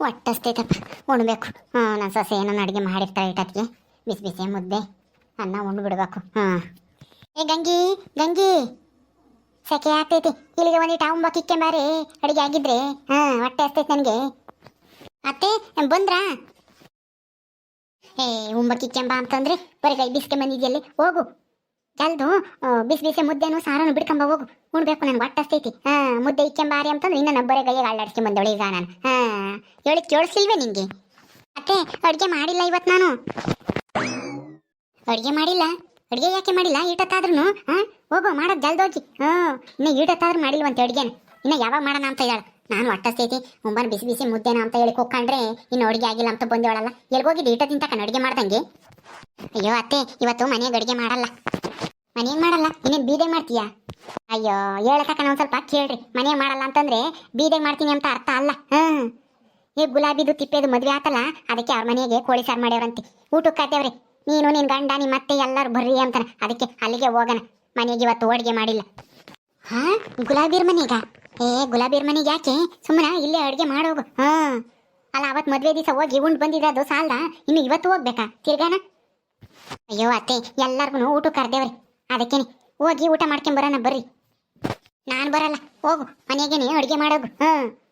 ಹೊಟ್ಟಸ್ತೈತಪ್ಪ ಉಣ್ಬೇಕು. ಹ್ಞೂ, ನನ್ನ ಸೊಸೆ ಏನನ್ನ ಅಡುಗೆ ಮಾಡಿರ್ತಾಳೆ ಇಟ್ಟತ್ಗೆ ಬಿಸಿ ಬಿಸಿ ಮುದ್ದೆ, ಅನ್ನ ಉಂಡು ಬಿಡಬೇಕು. ಹಾಂ ಏ, ಗಂಗಿ ಗಂಗಿ. ಸೆಕೆ ಆಗ್ತೈತಿ. ಇಲ್ಲಿಗೆ ಒಂದಿಟ್ಟು ಅವಂಬ ಕಿಕ್ಕೆಂಬಾರಿ ಅಡುಗೆ ಆಗಿದ್ರೆ. ಹಾಂ ಹೊಟ್ಟೆ ಹಸ್ತೈತೆ ನನಗೆ. ಅತ್ತೆ, ಬಂದ್ರಾ? ಏ, ಉಂಬ ಕಿಕ್ಕೆಂಬ ಅಂತಂದ್ರೆ, ಬರೀ ಕೈ ಬಿಸ್ಕೆ ಬಂದಿದ್ಯಲ್ಲಿ ಹೋಗು. ಜಲ್ದು ಆ, ಬಿಸಿ ಬಿಸಿ ಮುದ್ದೆನು ಸಾರನು ಬಿಡ್ಕೊಂಬ ಹೋಗು. ಉಣ್ಬೇಕು ನನ್ಗೆ ಒಟ್ಟಸ್ತೈತಿ ಹಾ ಮುದ್ದೆ ಇಕ್ಕೆಂಬಾರಿ ಅಂತಂದ್ರೆ ಇನ್ನ ನಬ್ಬರೆ ಕೈಯಾಗ ಅಳ್ಳಾಡ್ಸ್ಕೊಂಡ್ ಬಂದವಳು ಈಗ ನಾನು. ಹಾ ಹೇಳಿ ಕೇಳಿಸ್ಲಿಲ್ವೇ ನಿಂಗೆ? ಅತ್ತೆ ಅಡುಗೆ ಮಾಡಿಲ್ಲ ಇವತ್ತು ನಾನು. ಅಡುಗೆ ಮಾಡಿಲ್ಲ? ಅಡುಗೆ ಯಾಕೆ ಮಾಡಿಲ್ಲ? ಈಟತ್ತಾದ್ರೂ ಹಾ ಹೋಗು ಮಾಡೋದು ಜಲ್ದೋಗಿ ಹ್ಞೂ ಇನ್ನು ಈಟತ್ತಾದ್ರೂ ಮಾಡಿಲ್ವಂತೆ ಅಡುಗೆನ. ಇನ್ನು ಯಾವಾಗ ಮಾಡೋಣ ಅಂತ ಹೇಳ. ನಾನು ಹೊಟ್ಟಸ್ತೈತಿ ಮುಂಬಾನ ಬಿಸಿ ಬಿಸಿ ಮುದ್ದೆನ ಅಂತ ಹೇಳಿ ಕೊಕ್ಕಂಡ್ರೆ ಇನ್ನು ಅಡುಗೆ ಆಗಿಲ್ಲ ಅಂತ ಬಂದೇವಳಲ್ಲ. ಎಲ್ಗೋಗಿದ್ದು ಈಟ ತಿಂತಕ್ಕ ಅಡುಗೆ ಮಾಡ್ದಂಗೆ? ಅಯ್ಯೋ ಅತ್ತೆ ಇವತ್ತು ಮನೆಯಾಗ ಅಡುಗೆ ಮಾಡಲ್ಲ. ಮನೆಯಾಗ ಮಾಡಲ್ಲ? ಇನ್ನೇನು ಬೀದೆ ಮಾಡ್ತೀಯಾ? ಅಯ್ಯೋ ಹೇಳಕ್ಕ ಒಂದ್ ಸ್ವಲ್ಪ ಕೇಳ್ರಿ. ಮನೆ ಮಾಡಲ್ಲ ಅಂತಂದ್ರೆ ಬೀದೆ ಮಾಡ್ತೀನಿ ಅಂತ ಅರ್ಥ ಅಲ್ಲ. ಹ್ಮ್ ಈ ಗುಲಾಬಿದು ತಿಪ್ಪೆದು ಮದ್ವೆ ಆತಲ್ಲ, ಅದಕ್ಕೆ ಅವ್ರ ಮನೆಗೆ ಕೋಳಿ ಸಾರು ಮಾಡ್ಯವ್ರಂತೆ. ಊಟಕ್ಕೆ ಕಾತೇವ್ರಿ ನೀನು, ನಿನ್ ಗಂಡ ನಿಮ್ಮ ಮತ್ತೆ ಎಲ್ಲರೂ ಬರ್ರಿ ಅಂತಾನೆ. ಅದಕ್ಕೆ ಅಲ್ಲಿಗೆ ಹೋಗೋಣ. ಮನೆಗೆ ಇವತ್ತು ಅಡುಗೆ ಮಾಡಿಲ್ಲ. ಹಾ ಗುಲಾಬಿರ್ ಮನೆಗ? ಏ ಗುಲಾಬಿರ್ ಮನೆಗೆ ಯಾಕೆ? ಸುಮ್ಮನೆ ಇಲ್ಲೇ ಅಡುಗೆ ಮಾಡೋಗು. ಹಾ. ಅಲ್ಲ ಅವತ್ತು ಮದುವೆ ದಿವಸ ಹೋಗಿ ಉಂಡು ಬಂದಿದ್ರೆ ಅದು ಸಾಲ ಇನ್ನು ಇವತ್ತು ಹೋಗ್ಬೇಕಾ? ತಿರ್ಗಾನ? ಅಯ್ಯೋ, ಅತ್ತೆ ಎಲ್ಲರಿಗೂ ಊಟ ಕರ್ದೇವ್ರಿ. ಅದಕ್ಕೇನೆ, ಹೋಗಿ ಊಟ ಮಾಡ್ಕೊಂಡ್ ಬರೋಣ ಬರ್ರಿ. ನಾನು ಬರಲ್ಲ, ಹೋಗು, ಮನೆಗೇನೆ ಅಡುಗೆ ಮಾಡೋಗು. ಹ್ಞೂ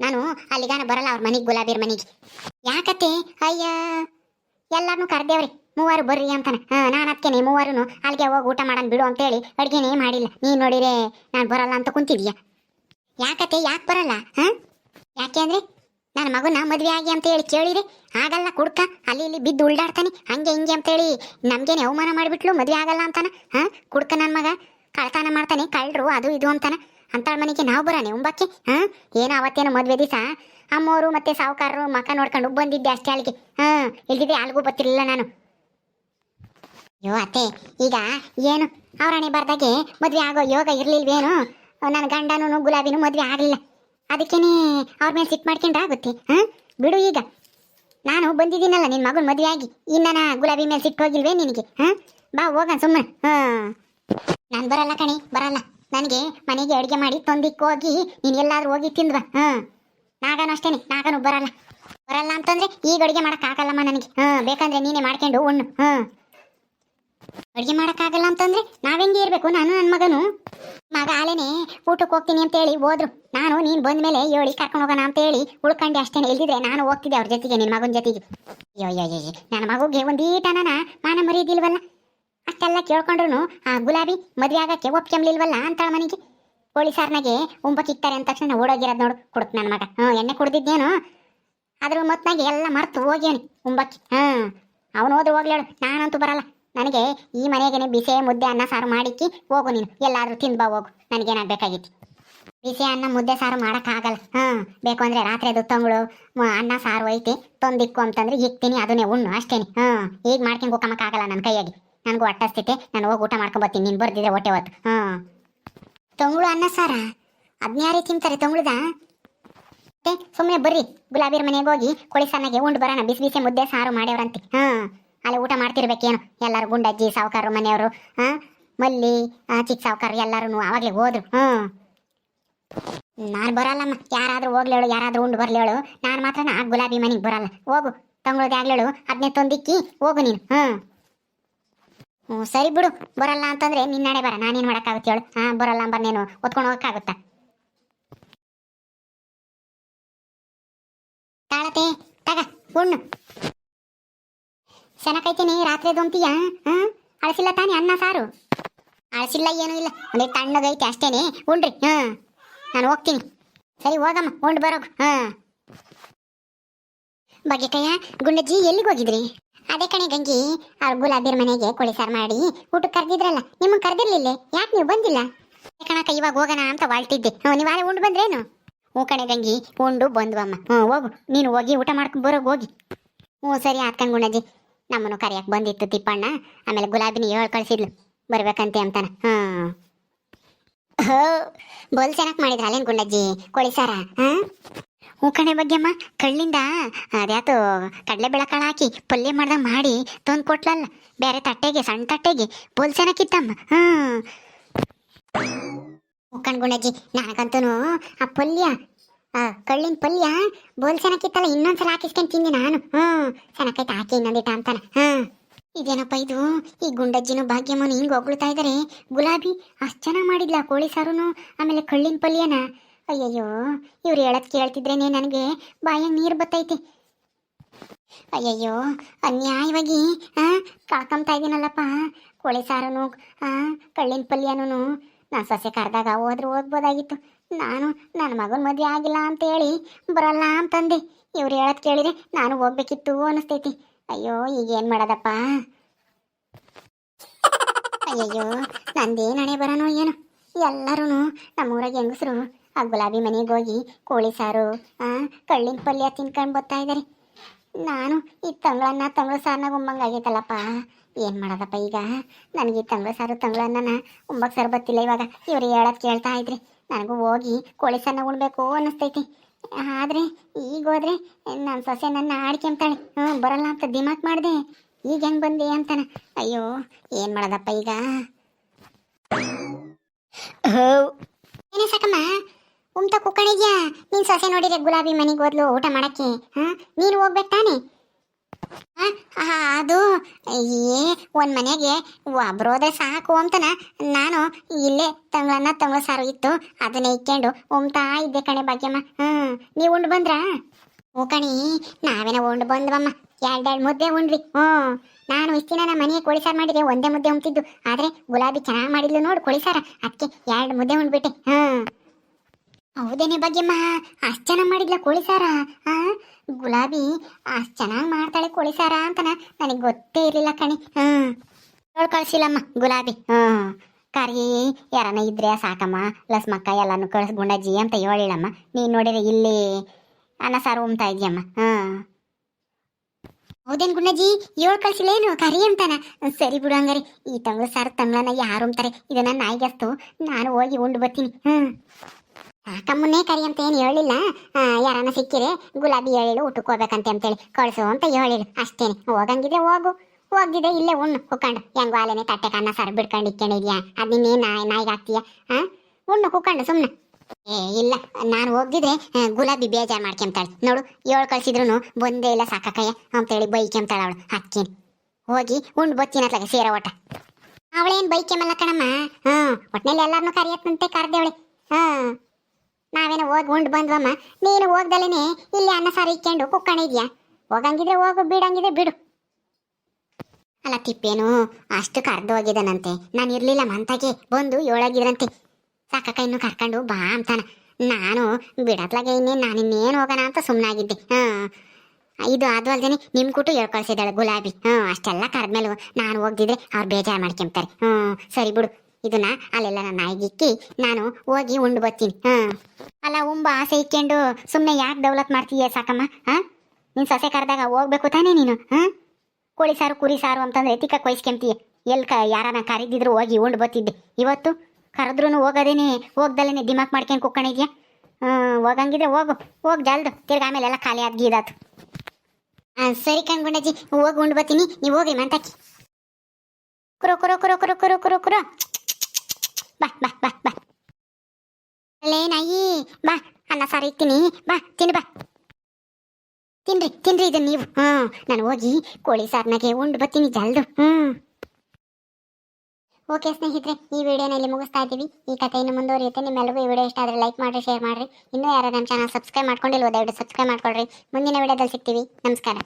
ನಾನು ಅಲ್ಲಿಗಾನ ಬರಲ್ಲ ಅವ್ರ ಮನೆಗೆ, ಗುಲಾಬಿಯರ್ ಮನೆಗೆ. ಯಾಕತ್ತೆ? ಅಯ್ಯ, ಎಲ್ಲಾರನು ಕರ್ದೇವ್ರಿ, ಮೂವರು ಬರ್ರಿ ಅಂತಾನೆ. ಹಾ, ನಾನು ಅದಕ್ಕೇನೆ ಮೂವರು ಅಲ್ಲಿಗೆ ಹೋಗಿ ಊಟ ಮಾಡೋಣ ಬಿಡು ಅಂತೇಳಿ ಅಡುಗೆನೇ ಮಾಡಿಲ್ಲ. ನೀನು ನೋಡಿರೆ, ನಾನು ಬರಲ್ಲ ಅಂತ ಕುಂತಿದ್ಯಾ? ಯಾಕತ್ತೆ, ಯಾಕೆ ಬರಲ್ಲ? ಹಾ? ಯಾಕೆ ಅಂದ್ರೆ? ನನ್ನ ಮಗುನ ಮದುವೆ ಆಗಿ ಅಂತ ಹೇಳಿ ಕೇಳಿದೆ. ಆಗಲ್ಲ ಕುಡ್ಕ, ಅಲ್ಲಿ ಇಲ್ಲಿ ಬಿದ್ದು ಉಲ್ಡಾಡ್ತಾನೆ. ಹಂಗೆ ಹಿಂಗೆ ಅಂತೇಳಿ ನಮ್ಗೇನೆ ಅವಮಾನ ಮಾಡಿಬಿಟ್ಲು, ಮದುವೆ ಆಗಲ್ಲ ಅಂತಾನ. ಹಾ, ಕುಡ್ಕ ನನ್ನ ಮಗ. ಕಳ್ತನ ಮಾಡ್ತಾನೆ, ಕಳ್ರು, ಅದು ಇದು ಅಂತಾನ. ಅಂತಾಳ ಮನೆಗೆ ನಾವು ಬರೋಣ ಉಂಬಕ್ಕೆ? ಹಾಂ, ಏನೋ ಅವತ್ತೇನೋ ಮದುವೆ ದಿವಸ. ಅಮ್ಮೋರು ಮತ್ತೆ ಸಾಹುಕಾರರು ಮಕ ನೋಡ್ಕೊಂಡು ಬಂದಿದ್ದೆ ಅಷ್ಟೇ ಅಲ್ಲಿಗೆ. ಹಾ, ಇಲ್ದಿದ್ರೆ ಅಲ್ಗೂ ಬರ್ತಿರ್ಲಿಲ್ಲ ನಾನು. ಅಯ್ಯೋ ಅತ್ತೆ, ಈಗ ಏನು? ಅವರಣೆ ಬರ್ದಾಗೆ ಮದ್ವೆ ಆಗೋ ಯೋಗ ಇರ್ಲಿಲ್ವೇನು? ನನ್ನ ಗಂಡನೂ ಗುಲಾಬಿನೂ ಮದ್ವೆ ಆಗಲಿಲ್ಲ. ಅದಕ್ಕೇನೆ ಅವ್ರ ಮೇಲೆ ಸಿಟ್ಟು ಮಾಡ್ಕೊಂಡ್ರೆ ಆಗುತ್ತೆ ಹಾ? ಬಿಡು ಈಗ. ನಾನು ಬಂದಿದ್ದೀನಲ್ಲ ನಿನ್ನ ಮಗನ ಮದುವೆ ಆಗಿ ಇನ್ನನಾ ಗುಲಾಬಿ ಮೇಲೆ ಸಿಟ್ಟು ಹೋಗಿಲ್ವೇ ನಿನಗೆ? ಹಾ? ಬಾ ಹೋಗೋಣ ಸುಮ್ಮನೆ ಹಾಂ. ನಾನು ಬರಲ್ಲ ಕಣೆ, ಬರಲ್ಲ. ನನಗೆ ಮನೆಗೆ ಅಡುಗೆ ಮಾಡಿ ತಂದಿಕ್ಕೆ ಹೋಗಿ ನೀನು ಎಲ್ಲಾದರೂ ಹೋಗಿ ತಿಂದ್ವ? ಹಾಂ. ನಾಗನು ಅಷ್ಟೇನೆ, ನಾಗನು ಬರಲ್ಲ. ಬರಲ್ಲ ಅಂತಂದ್ರೆ ಈಗ ಅಡುಗೆ ಮಾಡೋಕ್ಕಾಗಲ್ಲಮ್ಮ ನನಗೆ. ಹಾಂ, ಬೇಕಂದ್ರೆ ನೀನೇ ಮಾಡ್ಕೊಂಡು ಉಣ್ಣು. ಹಾ. ಅಡುಗೆ ಮಾಡೋಕ್ಕಾಗಲ್ಲ ಅಂತಂದ್ರೆ ನಾವೆಂಗೆ ಇರಬೇಕು? ನಾನು ನನ್ನ ಮಗನು. ಮಗ ಆಲೇನೆ ಊಟಕ್ಕೆ ಹೋಗ್ತೀನಿ ಅಂತ ಹೇಳಿ ಹೋದ್ರು. ನಾನು, ನೀನು ಬಂದ ಮೇಲೆ ಹೇಳಿ ಕರ್ಕೊಂಡು ಹೋಗೋಣ ಅಂತ ಹೇಳಿ ಉಳ್ಕೊಂಡೆ ಅಷ್ಟೇನೆ. ಇಲ್ದಿದ್ರೆ ನಾನು ಹೋಗ್ತಿದ್ದೆ ಅವ್ರ ಜೊತೆಗೆ ನಿನ್ನ ಮಗನ ಜೊತೆಗೆ. ಅಯ್ಯೋ ನನ್ನ ಮಗುಗೆ ಒಂದೀಟನ ಮಾನ ಮರಿದಿಲ್ವಲ್ಲ ಅಷ್ಟೆಲ್ಲ ಕೇಳ್ಕೊಂಡ್ರು ಆ ಗುಲಾಬಿ ಮದುವೆ ಆಗಕ್ಕೆ ಒಪ್ಕೊಂಬ್ಲಿಲ್ವಲ್ಲ ಅಂತಾಳ ಮನೆಗೆ? ಕೋಳಿ ಸಾರ್ನಾಗೆ ಉಂಬಕ್ಕಿಕ್ತಾರೆ ಅಂದ ತಕ್ಷಣ ಓಡೋಗಿರೋದು ನೋಡು, ಕುಡ್ತು ನನ್ನ ಮಗ. ಹ್ಞೂ ಎಣ್ಣೆ ಕುಡ್ದಿದ್ದೇನು? ಅದ್ರ ಮೊತ್ತನಾಗೆ ಎಲ್ಲ ಮರ್ತು ಹೋಗ್ಯಾನೆ ಉಂಬಕ್ಕಿ. ಹ್ಞೂ ಅವನು ಹೋದ್ರು ಹೋಗ್ಲೇಳು. ನಾನಂತೂ ಬರಲ್ಲ. ನನಗೆ ಈ ಮನೆಗೇನೆ ಬಿಸಿ ಮುದ್ದೆ ಅನ್ನ ಸಾರು ಮಾಡಿಕ್ಕಿ ಹೋಗು ನೀನು. ಎಲ್ಲಾದ್ರೂ ತಿಂದು ಬಾ ಹೋಗು. ನನಗೇನಾಗ ಬೇಕಾಗಿತ್ತು. ಬಿಸಿ ಅನ್ನ ಮುದ್ದೆ ಸಾರು ಮಾಡೋಕ್ಕಾಗಲ್ಲ ಹಾಂ, ಬೇಕು ಅಂದರೆ ರಾತ್ರಿ ಅದು ತಂಗಳು ಅನ್ನ ಸಾರು ಐತಿ. ತಂದಿಕ್ಕು ಅಂತಂದ್ರೆ ಇಕ್ತೀನಿ, ಅದನ್ನೇ ಉಣ್ಣು ಅಷ್ಟೇನೆ. ಹಾಂ ಈಗ ಮಾಡ್ಕೊಂಡು ಹೋಗಕ್ಕಾಗಲ್ಲ ನನ್ನ ಕೈಯಾಗಿ. ನನಗೂ ಹೊಟ್ಟಸ್ತೈತೆ ನಾನು ಹೋಗಿ ಊಟ ಮಾಡ್ಕೊಂಬತ್ತೀನಿ ನೀನು ಬರ್ದಿದ್ರೆ ಹೊಟ್ಟೆ ಹೊತ್ತು. ಹಾಂ. ತಂಗಳು ಅನ್ನ ಸಾರ? ಅದ್ನ್ಯಾರೇ ತಿಂತಾರೆ ತಂಗುಳ್ದ? ಸುಮ್ಮನೆ ಬರ್ರಿ. ಗುಲಾಬಿರ ಮನೆಗೆ ಹೋಗಿ ಕೊಳಿ ಸಣ್ಣಗೆ ಉಂಡು ಬರೋಣ. ಬಿಸಿ ಬಿಸಿ ಮುದ್ದೆ ಸಾರು ಮಾಡ್ಯವ್ರಂತೆ. ಹಾಂ. ಅಲ್ಲಿ ಊಟ ಮಾಡ್ತಿರ್ಬೇಕೇನು? ಎಲ್ಲರೂ ಗುಂಡಜ್ಜಿ, ಸಾವುಕಾರರು, ಮನೆಯವರು ಹಾಂ ಮಲ್ಲಿ ಚಿಕ್ಕ ಸಾವುಕಾರರು ಎಲ್ಲರೂ ಆವಾಗಲೇ ಹೋದ್ರು. ಹ್ಞೂ. ನಾನು ಬರಲ್ಲಮ್ಮ. ಯಾರಾದರೂ ಹೋಗ್ಲೇಳು ಯಾರಾದರೂ ಉಂಡು ಬರ್ಲೇಳು ನಾನು ಮಾತ್ರ ಆ ಗುಲಾಬಿ ಮನೆಗೆ ಬರಲ್ಲ. ಹೋಗು. ತಂಗಳೋದು ಆಗ್ಲೇಳು ಅದನ್ನೇ ತೊಂದಿಕ್ಕಿ ಹೋಗು ನೀನು. ಹ್ಞೂ. ಹ್ಞೂ, ಸರಿ ಬಿಡು. ಬರಲ್ಲ ಅಂತಂದ್ರೆ ನಿನ್ನಡೆ ಬರ. ನಾನೇನು ಮಾಡೋಕ್ಕಾಗುತ್ತೆ ಹೇಳು. ಹಾಂ, ಬರಲ್ಲ ಅಂಬರ್ನೇನು ಒತ್ಕೊಂಡು ಹೋಗೋಕ್ಕಾಗುತ್ತಾ? ತಾಳತೆ ತಗ, ಉಣ್ಣು. ಚೆನ್ನಾಗೈತೇನೆ ರಾತ್ರಿ ದೊಂತೀಯ ಹ್ಮ್ ಅಳಸಿಲ್ಲ ತಾನೇ ಅನ್ನ ಸಾರು? ಅಳಸಿಲ್ಲ ಏನೂ ಇಲ್ಲ. ಒಂದೇ ತಣ್ಣಗೈತೆ ಅಷ್ಟೇನೆ. ಉಂಡ್ರಿ ಹಾ. ನಾನು ಹೋಗ್ತೀನಿ. ಸರಿ ಹೋಗಮ್ಮ. ಉಂಡು ಬರೋಗು ಹಾ. ಬಗೆಕಯ್ಯ ಗುಂಡಜ್ಜಿ ಎಲ್ಲಿಗೆ ಹೋಗಿದ್ರಿ? ಅದೇ ಕಣೆ ಗಂಗಿ ಅವ್ರ ಗುಲಾಬಿರ್ ಮನೆಗೆ ಕೋಳಿ ಸಾರು ಮಾಡಿ ಊಟಕ್ಕೆ ಕರೆದಿದ್ರಲ್ಲ ನಿಮ್ಮ ಕರೆದಿರ್ಲಿಲ್ಲ? ಯಾಕೆ ನೀವು ಬಂದಿಲ್ಲ? ಅದೇ ಕಣಕ್ಕ ಇವಾಗ ಹೋಗೋಣ ಅಂತ ವಾಳ್ತಿದ್ದೆ. ಹ್ಞೂ ನೀವು ಆರೆ ಉಂಡು ಬಂದ್ರೇನು? ಹ್ಞೂ ಕಣೆ ಗಂಗಿ ಉಂಡು ಬಂದ್ವಮ್ಮ. ಹ್ಞೂ ಹೋಗು. ನೀನು ಹೋಗಿ ಊಟ ಮಾಡ್ಕೊಂಡು ಬರೋಗಿ ಹೋಗಿ. ಹ್ಞೂ ಸರಿ ಆತ್ಕಂಡು ಗುಂಡಜ್ಜಿ. ನಮ್ಮನ್ನು ಕರೆಯಕ್ಕೆ ಬಂದಿತ್ತು ತಿಪ್ಪಣ್ಣ. ಆಮೇಲೆ ಗುಲಾಬಿನ ಹೇಳಿ ಕಳಿಸಿದ್ಲು. ಬರ್ಬೇಕಂತೆ ಅಂತಾನ. ಹಾಂ. ಹೋ ಬೋಲ್ ಚೆನ್ನಾಗಿ ಮಾಡಿದ್ರ ಅಲ್ಲೇನು ಗುಂಡಜ್ಜಿ? ಸಾರ, ಹಾಂ? ಹ್ಞೂ ಕಣೆ ಬಗ್ಗೆಮ್ಮ, ಕಳ್ಳಿಂದ ಅದ್ಯಾತು ಕಡಲೆ ಬೆಳಕಾಳು ಹಾಕಿ ಪಲ್ಯ ಮಾಡ್ದಂಗೆ ಮಾಡಿ ತಂದು ಕೊಟ್ಲಲ್ಲ. ಬೇರೆ ತಟ್ಟೆಗೆ ಸಣ್ಣ ತಟ್ಟೆಗೆ ಬೋಲ್ ಚೆನ್ನಾಗಿತ್ತಮ್ಮ ಹಾಂ. ಮುಕ್ಕಣ್ ಗುಂಡಜ್ಜಿ ನನಗಂತೂ ಆ ಪಲ್ಯ ಆ, ಕಳ್ಳಿನ ಪಲ್ಯ? ಬೋಲ್ ಚೆನ್ನಾಗಿತ್ತಲ್ಲ ಇನ್ನೊಂದ್ಸಲ ಹಾಕಿಸ್ಕೊಂಡು ತಿಂದೆ ನಾನು. ಹ್ಮ್ ಸೆನಕೈತೆ ಹಾಕಿ ಇನ್ನೊಂದಿಟ ಅಂತಾನ. ಹ್ಮ್. ಇದೇನಪ್ಪ ಇದು? ಈ ಗುಂಡಜ್ಜಿನೂ ಭಾಗ್ಯಮ್ಮನು ಹಿಂಗ್ ಹೊಗಳ್ತಾ ಇದಾರೆ. ಗುಲಾಬಿ ಅಷ್ಟ್ ಚೆನ್ನಾಗಿ ಮಾಡಿದ್ಲ ಕೋಳಿ ಸಾರುನು, ಆಮೇಲೆ ಕಳ್ಳಿನ ಪಲ್ಯನ? ಅಯ್ಯಯ್ಯೋ, ಇವ್ರು ಹೇಳದ್ ಕೇಳ್ತಿದ್ರೇನೆ ನನಗೆ. ಬಾಯಾಗ ನೀರು ಬತ್ತೈತಿ. ಅಯ್ಯಯ್ಯೋ, ಅನ್ಯಾಯವಾಗಿ ಹಾ ಕಳ್ಕೊಂತಾ ಇದೀನಲ್ಲಪ್ಪ. ಕೋಳಿ ಸಾರುನು ಹಾ ಕಳ್ಳಿನ ಪಲ್ಯನೂ ನಾ ಸೊಸೆ ಕರೆದಾಗ ಹೋದ್ರೆ ಹೋಗ್ಬೋದಾಗಿತ್ತು. ನಾನು ನನ್ನ ಮಗನ ಮದುವೆ ಆಗಿಲ್ಲ ಅಂತ ಹೇಳಿ ಬರಲ್ಲ ಅಂತಂದೆ. ಇವ್ರು ಹೇಳೋದು ಕೇಳಿದ್ರೆ ನಾನು ಹೋಗ್ಬೇಕಿತ್ತು ಅನಿಸ್ತೈತಿ. ಅಯ್ಯೋ, ಈಗ ಏನು ಮಾಡೋದಪ್ಪ? ಅಯ್ಯಯ್ಯೋ ನಂದೇನು ಹಣೆ ಬರೋನೋ ಏನು? ಎಲ್ಲರೂ ನಮ್ಮೂರಾಗ ಹೆಂಗಸರು ಆ ಗುಲಾಬಿ ಮನೆಗೆ ಹೋಗಿ ಕೋಳಿ ಸಾರು ಕಳ್ಳಿನ ಪಲ್ಯ ತಿನ್ಕೊಂಡು ಬರ್ತಾ ಇದ್ದಾರೆ ನಾನು ಈ ತಂಗಳನ್ನ ತಂಗಳ ಸಾರನಾಗ ಉಮ್ಮಂಗಾಗೈತಲ್ಲಪ್ಪ ಏನು ಮಾಡೋದಪ್ಪ ಈಗ? ನನಗೆ ಈ ತಂಗಳ ಸಾರು ತಂಗಳನ್ನ ಉಂಬಕ್ಕೆ ಸರ್ ಬತ್ತಿಲ್ಲ ಇವಾಗ. ಇವ್ರು ಹೇಳೋದು ಕೇಳ್ತಾ ಇದ್ರಿ. ನನಗೂ ಹೋಗಿ ಕೋಳಿ ಸಣ್ಣ ಉಣ್ಬೇಕು ಅನ್ನಿಸ್ತೈತಿ. ಆದರೆ ಈಗ ಹೋದ್ರೆ ನನ್ನ ಸೊಸೆ ನನ್ನ ಆಡ್ಕೊಂತಾಳೆ ಹ್ಞೂ ಬರಲ್ಲ ಅಂತ ದಿಮಾಕ್ ಮಾಡಿದೆ. ಈಗ ಹೆಂಗೆ ಬಂದೆ ಅಂತಾನ. ಅಯ್ಯೋ ಏನು ಮಾಡೋದಪ್ಪ ಈಗ? ಏನೇ ಸಾಕಮ್ಮ ಉಮ್ತ ಕುಕ್ಕಣಿದ್ಯಾ ನೀನ್ ಸೊಸೆ ನೋಡಿದ್ರೆ ಗುಲಾಬಿ ಮನೆಗೆ ಹೋದ್ಲು ಊಟ ಮಾಡಕ್ಕೆ. ಹಾ ನೀನು ಹೋಗ್ಬೇಕು ತಾನೆ? ಅದು ಏ, ಒಂದು ಮನೆಗೆ ಒಬ್ರೋದೆ ಸಾಕು ಅಂತನ ನಾನು ಇಲ್ಲೇ ತಂಗಳನ್ನ ತಂಗಳ ಸಾರು ಇತ್ತು, ಅದನ್ನ ಇಟ್ಕೊಂಡು ಉಮ್ತಾ ಇದ್ದೆ ಕಣೆ ಭಾಗ್ಯಮ್ಮ. ಹ್ಞೂ ನೀವು ಉಂಡು ಬಂದ್ರಾ? ಓ ಕಣಿ, ನಾವೇನ ಉಂಡು ಬಂದ್ವಮ್ಮ. ಎರಡೆರಡು ಮುದ್ದೆ ಉಂಡ್ವಿ. ಹ್ಞೂ, ನಾನು ಇಷ್ಟಿನ ನಮ್ಮ ಮನೆಗೆ ಕೋಳಿ ಸಾರು ಮಾಡಿದೆ ಒಂದೇ ಮುದ್ದೆ ಉಮ್ತಿದ್ದು. ಆದ್ರೆ ಗುಲಾಬಿ ಚೆನ್ನಾಗಿ ಮಾಡಿದ್ಲು ನೋಡು ಕೋಳಿ ಸಾರ. ಅದಕ್ಕೆ ಎರಡು ಮುದ್ದೆ ಉಂಡ್ಬಿಟ್ಟೆ. ಹ್ಮ್. ಹೌದೇನೆ ಭಾಗ್ಯಮ್ಮ. ಅಷ್ಟು ಚೆನ್ನಾಗಿ ಮಾಡಿದ್ಲ ಕೋಳಿ ಸಾರ. ಆ, ಗುಲಾಬಿ ಅಷ್ಟು ಚೆನ್ನಾಗಿ ಮಾಡ್ತಾಳೆ ಕೋಳಿ ಸಾರ ಅಂತನ ನನಗೆ ಗೊತ್ತೇ ಇರಲಿಲ್ಲ ಕಣಿ. ಹೇಳಿ ಕಳ್ಸಿಲ್ಲಮ್ಮ ಗುಲಾಬಿ. ಹ್ಮ್ ಕರಿ ಯಾರನ್ನ ಇದ್ರೆ ಸಾಕಮ್ಮ, ಲಸ್ಮಕ್ಕ ಎಲ್ಲಾನು ಕಳ್ಸಿ ಗುಂಡಜ್ಜಿ ಅಂತ ಹೇಳಿಳಮ್ಮ ನೀನು ನೋಡಿದ್ರೆ ಇಲ್ಲಿ ಅನ್ನ ಸಾರು ಉಮ್ತಾ ಇದೆಯಮ್ಮ. ಹ್ಮ್ ಹೌದೇನ್ ಗುಂಡಜ್ಜಿ ಏಳು ಕಳ್ಸಿಲ್ಲೇನು ಕರಿ ಅಂತಾನ? ಸರಿ ಬಿಡು ಹಂಗಾರೆ. ಈ ತಂಗಳು ಸಾರು ತಂಗಳನ್ನ ಯಾರು ಉಮ್ತಾರೆ ಇದನ್ನ ನಾಯಿಗಸ್ತು ನಾನು ಹೋಗಿ ಉಂಡು ಬರ್ತೀನಿ. ಹ್ಮ್. ಸಾಕಮ್ಮನ್ನೇ ಕರಿ ಅಂತ ಏನು ಹೇಳಿಲ್ಲ ಯಾರನ್ನ ಸಿಕ್ಕಿರೆ ಗುಲಾಬಿ ಹೇಳಿಳು ಊಟಕ್ಕೆ ಹೋಗ್ಬೇಕಂತೆ ಅಂತೇಳಿ ಕಳಿಸು ಅಂತ ಹೇಳಿಳು ಅಷ್ಟೇನೆ. ಹೋಗಂಗಿದ್ರೆ ಹೋಗು. ಹೋಗಿದ್ರೆ ಇಲ್ಲೇ ಉಣ್ಣು ಕುಕ್ಕಂಡು ಹೆಂಗೋ ಅಲ್ಲೇನೆ ತಟ್ಟೆ ಕನ್ನ ಸರ್ ಬಿಡ್ಕೊಂಡು ಇಕ್ಕೊಂಡಿದ್ಯಾ ಅದು ನಿನ್ನೇನು ನಾಯಿ ನಾಯಿಗೆ ಹಾಕ್ತೀಯ? ಉಣ್ಣು ಕುಕ್ಕಂಡು ಸುಮ್ಮನೆ ಏ, ಇಲ್ಲ. ನಾನು ಹೋಗಿದ್ರೆ ಗುಲಾಬಿ ಬೇಜಾರು ಮಾಡ್ಕೊಂತಾಳೆ ನೋಡು, ಏಳು ಕಳ್ಸಿದ್ರು ಬಂದೇ ಇಲ್ಲ ಸಾಕಕ್ಕಯ್ಯ ಅಂತೇಳಿ ಬೈಕೆಂತಾಳೆ ಅವಳು ಹಾಕ್ತೀನಿ ಹೋಗಿ ಉಂಡು ಬತ್ತೀನಿ ಅತ್ಲಾಗ ಸೇರ ಒಟ್ಟ. ಅವಳೇನು ಬೈಕೆಮಲ್ಲ ಕಣಮ್ಮ? ಹ್ಞೂ ಒಟ್ನಲ್ಲಿ ಎಲ್ಲಾರನ್ನೂ ಕರಿಯತ್ತಂತೆ ಕರ್ದೇವಳೆ. ಹಾಂ ನಾವೇನೋ ಹೋಗಿ ಉಂಡು ಬಂದ್ವಮ್ಮ? ನೀನು ಹೋಗ್ದಲೇನೆ ಇಲ್ಲಿ ಅನ್ನ ಸಾರು ಇಕ್ಕೊಂಡು ಕುಕ್ಕಣಿದ್ಯಾ ಹೋಗಂಗಿದ್ರೆ ಹೋಗು, ಬಿಡಂಗಿದ್ರೆ ಬಿಡು. ಅಲ್ಲ ತಿಪ್ಪೇನು, ಅಷ್ಟು ಕರ್ದು ಹೋಗಿದ್ದಾನಂತೆ ನಾನು ಇರ್ಲಿಲ್ಲ ಮಂತಾಗೆ, ಬಂದು ಏಳಾಗಿದ್ರಂತೆ. ಸಾಕಕ್ಕ ಇನ್ನು ಕರ್ಕೊಂಡು ಬಾ ಅಂತಾನ. ನಾನು ಬಿಡತ್ಲಾಗೆ ಇನ್ನೇನು ನಾನು ಇನ್ನೇನು ಹೋಗೋಣ ಅಂತ ಸುಮ್ಮನಾಗಿದ್ದೆ ಹಾಂ. ಇದು ಅದು ಅಲ್ದೇನೆ ನಿಮ್ಮ ಕೂಟು ಹೇಳ್ಕೊಳ್ಸಿದ್ದಾಳೆ ಗುಲಾಬಿ. ಹ್ಞೂ ಅಷ್ಟೆಲ್ಲ ಕರೆದ್ಮೇಲೆ ನಾನು ಹೋಗ್ದಿದ್ರೆ ಅವ್ರು ಬೇಜಾರು ಮಾಡ್ಕೊಂತಾರೆ ಹ್ಞೂ ಸರಿ ಬಿಡು. ಇದನ್ನ ಅಲ್ಲೆಲ್ಲ ನನ್ನ ನಾಯಿಗಿಕ್ಕಿ ನಾನು ಹೋಗಿ ಉಂಡು ಬರ್ತೀನಿ. ಹಾ. ಅಲ್ಲ, ಉಂಬ ಆಸೆ ಇಕ್ಕೊಂಡು ಸುಮ್ಮನೆ ಯಾಕೆ ಡೆವಲಪ್ ಮಾಡ್ತೀಯ ಸಾಕಮ್ಮ? ಹಾ? ನಿನ್ ಸೊಸೆ ಕರೆದಾಗ ಹೋಗ್ಬೇಕು ತಾನೇ ನೀನು? ಹಾ? ಕೋಳಿ ಸಾರು, ಕುರಿ ಸಾರು ಅಂತಂದ್ರೆ ತಿಕ್ಕ ಕೊಯ್ಸ್ಕೊಂತೀಯ ಎಲ್ಲಿ ಕ ಯಾರನ್ನ ಕರೀದಿದ್ರು ಹೋಗಿ ಉಂಡು ಬರ್ತಿದ್ದೆ. ಇವತ್ತು ಕರೆದ್ರೂ ಹೋಗೋದೇನೆ ಹೋಗ್ದಲ್ಲೇ ದಿಮಾಕ್ ಮಾಡ್ಕೊಂಡು ಕುಕ್ಕಣಿದ್ಯಾ ಹೋಗಂಗಿದ್ರೆ ಹೋಗು. ಹೋಗಿ ಜಲ್ದು. ತಿರ್ಗಿ ಆಮೇಲೆ ಎಲ್ಲ ಖಾಲಿ ಆದ್ ಇದಾತು ಸರಿ ಕಣ್ಗುಂಡಜ್ಜಿ ಹೋಗಿ ಉಂಡು ಬರ್ತೀನಿ. ನೀವು ಹೋಗ್ರಿ ಮಂತಾಕಿ ಕುರು ಕುರು ಕುರು ಕುರು ಕುರು ಕುರು, ಕುರೋ. ಬಾ ಬಾ ಬಾ ಬಾ. ಅಲ್ಲೇ ಬಾ. ಅನ್ನ, ಸಾರು ಇಕ್ತೀನಿ. ಬಾ, ತಿನ್ನು, ಬಾ. ತಿನ್ರಿ ತಿನ್ರಿ ಇದು ನೀವು. ಹ್ಞೂ, ನಾನು ಹೋಗಿ ಕೋಳಿ ಸಾರ್ನಾಗೆ ಉಂಡು ಬರ್ತೀನಿ ಜಲ್ದು. ಹ್ಞೂ. ಓಕೆ ಸ್ನೇಹಿತರೆ, ಈ ವಿಡಿಯೋನಲ್ಲಿ ಮುಗಿಸ್ತಾ ಇದ್ದೀವಿ. ಈ ಕಥೆಯನ್ನು ಮುಂದುವರಿಯುತ್ತೆ. ನಿಮ್ಮೆಲ್ಲರಿಗೂ ಈ ವಿಡಿಯೋ ಇಷ್ಟ ಆದರೆ ಲೈಕ್ ಮಾಡಿ ಶೇರ್ ಮಾಡಿರಿ. ಇನ್ನೂ ಯಾರು ನಮ್ಮ ಚಾನಲ್ ಸಬ್ಸ್ಕ್ರೈಬ್ ಮಾಡ್ಕೊಂಡಿಲ್ವೋ, ದಯವಿಟ್ಟು ಸಬ್ಸ್ಕ್ರೈಬ್ ಮಾಡ್ಕೊಳ್ರಿ. ಮುಂದಿನ ವಿಡಿಯೋದಲ್ಲಿ ಸಿಗ್ತೀವಿ. ನಮಸ್ಕಾರ.